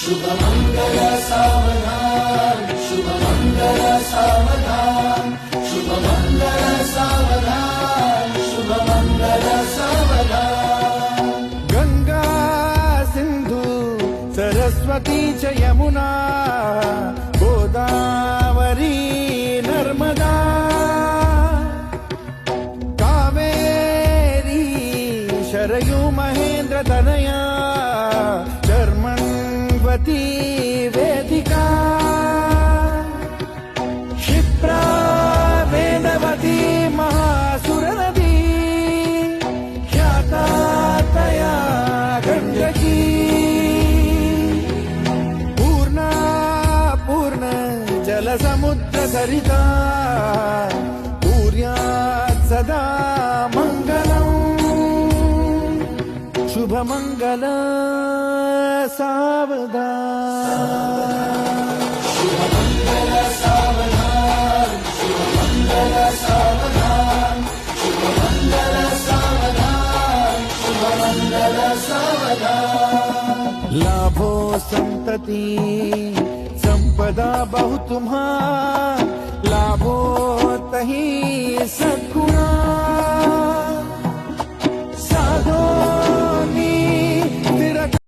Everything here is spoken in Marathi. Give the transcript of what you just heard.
शुभमङ्गल शुभमङ्गल सावधान शुभमङ्गल सावधान शुभमङ्गल सावधान। गंगा सिंधू सरस्वती च यमुना गोदावरी नर्मदा। कावेरी शरयू महेंद्र तनया वेदिका। क्षिप्रा वेदवती महासुरनदी। ख्याता तया गण्डकी पूर्णा पूर्ण जलसमुद्रसरिता पूर्यात् सदा मङ्गलम् शुभमङ्गल सावधा लाभो संतति संपदा बहु तुम्हा लाभो तही